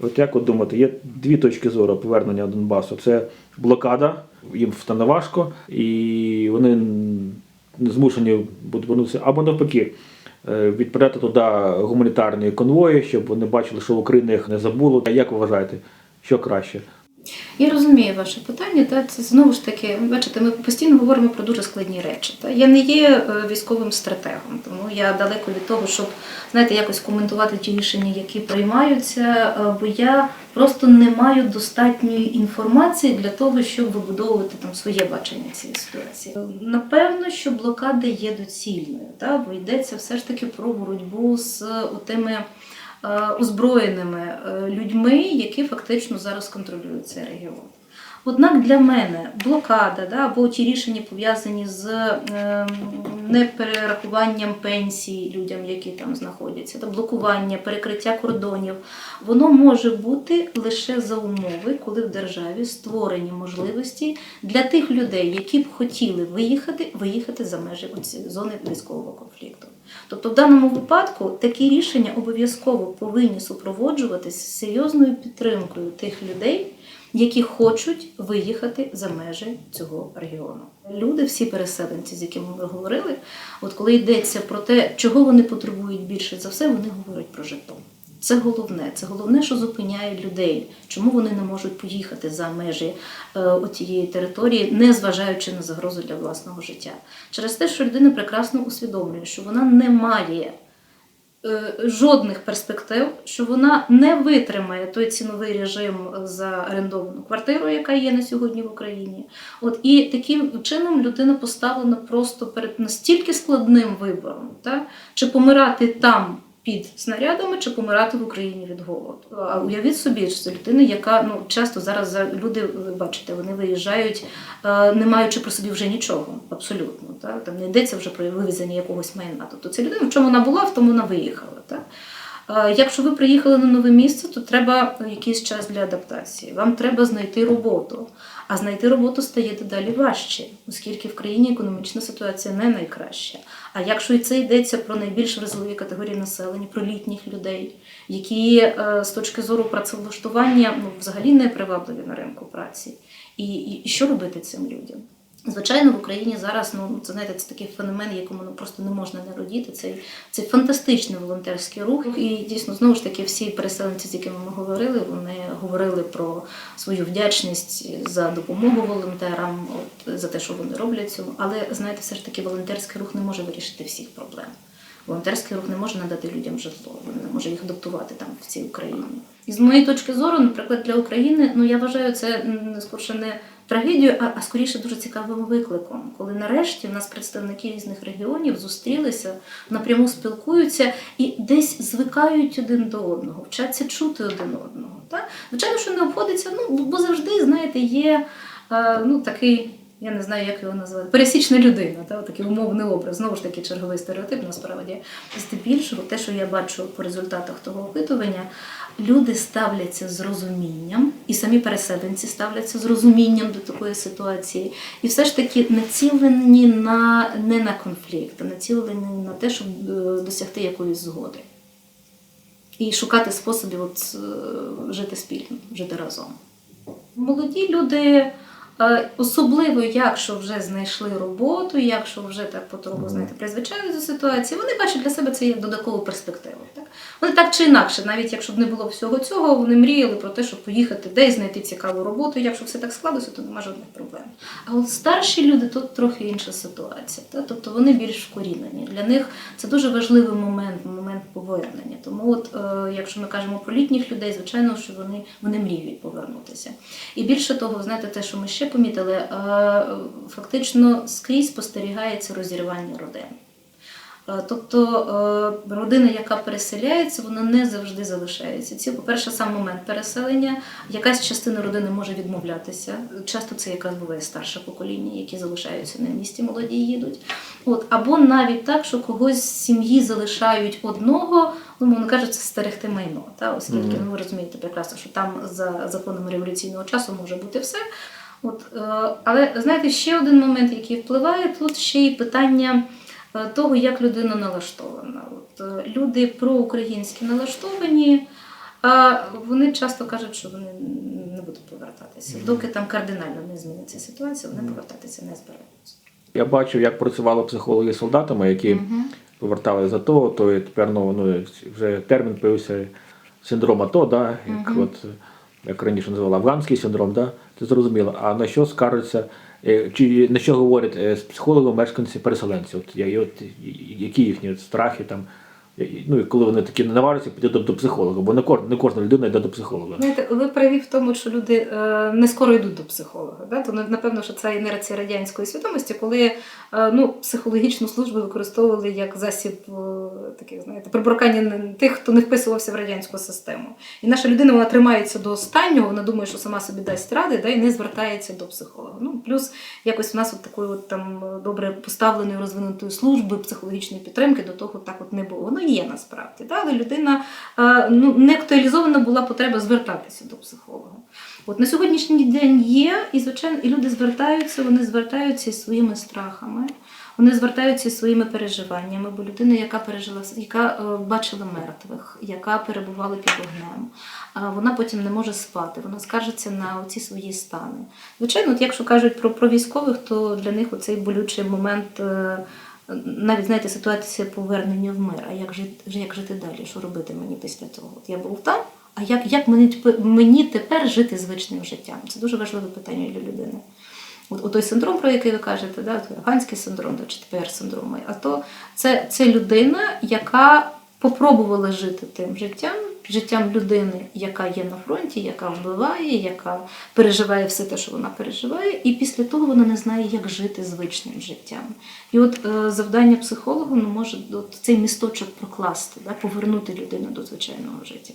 От як от думати, є дві точки зору повернення Донбасу. Це блокада, їм стане важко, і вони змушені будуть вернутися, або навпаки, е, відправляти туди гуманітарні конвої, щоб вони бачили, що Україна їх не забула. А як ви вважаєте, що краще? Я розумію ваше питання. Та це знову ж таки, бачите, ми постійно говоримо про дуже складні речі. Та я не є е, військовим стратегом, тому я далеко від того, щоб знаєте, якось коментувати ті рішення, які приймаються, е, бо я просто не маю достатньої інформації для того, щоб вибудовувати там своє бачення цієї ситуації. Напевно, що блокада є доцільною, та бо йдеться все ж таки про боротьбу з тими е, озброєними е, людьми, які фактично зараз контролюють цей регіон. Однак для мене блокада да, або ті рішення пов'язані з е, неперерахуванням пенсій людям, які там знаходяться, та блокування, перекриття кордонів, воно може бути лише за умови, коли в державі створені можливості для тих людей, які б хотіли виїхати, виїхати за межі зони військового конфлікту. Тобто, в даному випадку такі рішення обов'язково повинні супроводжуватися серйозною підтримкою тих людей, які хочуть виїхати за межі цього регіону. Люди, всі переселенці, з якими ми говорили, от коли йдеться про те, чого вони потребують більше за все, вони говорять про житло. Це головне, це головне, що зупиняє людей. Чому вони не можуть поїхати за межі е, тієї території, не зважаючи на загрозу для власного життя? Через те, що людина прекрасно усвідомлює, що вона не має е, жодних перспектив, що вона не витримає той ціновий режим за орендовану квартиру, яка є на сьогодні в Україні. От і таким чином людина поставлена просто перед настільки складним вибором, та? чи помирати там. Під снарядами чи помирати в Україні від голоду. А уявіть собі, що це людина, яка ну часто зараз за- люди, ви бачите, вони виїжджають, е, не маючи про собі вже нічого, абсолютно. Так? Там не йдеться вже про вивезення якогось майна. Тобто це людина, в чому вона була, в тому вона виїхала. Та? Е, Якщо ви приїхали на нове місце, то треба якийсь час для адаптації. Вам треба знайти роботу. А знайти роботу стає дедалі важче, оскільки в країні економічна ситуація не найкраща. А якщо і це йдеться про найбільш вразливі категорії населення, про літніх людей, які е, з точки зору працевлаштування ну, взагалі не привабливі на ринку праці, і, і, і що робити цим людям? Звичайно, в Україні зараз ну це знаєте, це такий феномен, якому ну, просто не можна не радіти. Це, це фантастичний волонтерський рух. І дійсно знову ж таки всі переселенці, з якими ми говорили, вони говорили про свою вдячність за допомогу волонтерам, от, за те, що вони роблять цьому. Але знаєте, все ж таки волонтерський рух не може вирішити всіх проблем. Волонтерський рух не може надати людям житло, він не може їх адаптувати там в цій Україні. І з моєї точки зору, наприклад, для України, ну я вважаю це скорше не трагедією, а, а скоріше дуже цікавим викликом, коли нарешті в нас представники різних регіонів зустрілися, напряму спілкуються і десь звикають один до одного, вчаться чути один одного. Так? Звичайно, що не обходиться, ну бо завжди, знаєте, є е, ну такий. Я не знаю, як його назвати. Пересічна людина, та, такий умовний образ. Знову ж таки, черговий стереотип насправді. Здебільшого, те, що я бачу по результатах того опитування, люди ставляться з розумінням, і самі переселенці ставляться з розумінням до такої ситуації. І все ж таки націлені на не на конфлікт, а націлені на те, щоб е, досягти якоїсь згоди. І шукати способів от, е, жити спільно, жити разом. Молоді люди. Е, Особливо, якщо вже знайшли роботу, якщо вже так потроху знаєте, призвичають до ситуації, вони бачать для себе це як додаткову перспективу. Так? Так чи інакше, навіть якщо б не було всього цього, вони мріяли про те, щоб поїхати десь знайти цікаву роботу. Якщо все так складеться, то немає жодних проблем. А от старші люди тут трохи інша ситуація. Так? Тобто вони більш вкорінені. Для них це дуже важливий момент, момент повернення. Тому, от, е, якщо ми кажемо про літніх людей, звичайно, що вони, вони мріють повернутися. І більше того, знаєте, те, що ми ще помітили, е, фактично скрізь спостерігається розірвання родин. Е, Тобто е, родина, яка переселяється, вона не завжди залишається. Ці, по-перше, сам момент переселення, якась частина родини може відмовлятися. Часто це якраз буває старше покоління, які залишаються на місці, молоді їдуть. От, або навіть так, що когось з сім'ї залишають одного, ну, мовно кажуть, це стерегти майно. Та? Оскільки ну, ви розумієте прекрасно, що там за законами революційного часу може бути все. От, е, але знаєте, ще один момент, який впливає, тут ще й питання того, як людина налаштована. От, е, люди проукраїнські налаштовані, А вони часто кажуть, що вони не будуть повертатися. Доки там кардинально не зміниться ситуація, вони повертатися не збираються. Я бачив, як працювали психологи з солдатами, які повертали за то, то і тепер ну, ну, вже термін появився синдром АТО, да, як, от, як раніше називали афганський синдром, да, це зрозуміло. А на що скаржаться, е, чи на що говорять е, з психологом мешканці переселенці? От, які їхні страхи там, ну, і коли вони такі не наважаться піти до, до психолога, бо не, кож, не кожна людина йде до психолога. Знаєте, ви праві в тому, що люди е, не скоро йдуть до психолога. Да? То напевно, що це інерція радянської свідомості, коли е, ну, психологічну службу використовували як засіб е, таких, знаєте, приборкання тих, хто не вписувався в радянську систему. І наша людина вона тримається до останнього, вона думає, що сама собі дасть ради, да, і не звертається до психолога. Ну плюс якось в нас от такої от там добре поставленої розвинутої служби психологічної підтримки до того так от не було. Воно є насправді, да? але людина е, ну, не актуалізована була потреба звертатися до психолога. От на сьогоднішній день є, і звичайно, і люди звертаються, вони звертаються із своїми страхами, вони звертаються із своїми переживаннями, бо людина, яка пережила, яка е, бачила мертвих, яка перебувала під вогнем, вона потім не може спати, вона скаржиться на оці свої стани. Звичайно, от якщо кажуть про, про військових, то для них оцей болючий момент. Навіть знаєте, ситуація повернення в мир. А як жити, як жити далі? Що робити мені після того? От я був там, а як, як мені, мені тепер жити звичним життям? Це дуже важливе питання для людини. От, от той синдром, про який ви кажете, да, той афганський синдром, чи тепер синдром, а то це, це людина, яка попробувала жити тим життям, життям людини, яка є на фронті, яка вбиває, яка переживає все те, що вона переживає, і після того вона не знає, як жити звичним життям. І от е, завдання психолога ну, може от цей місточок прокласти, да, повернути людину до звичайного життя.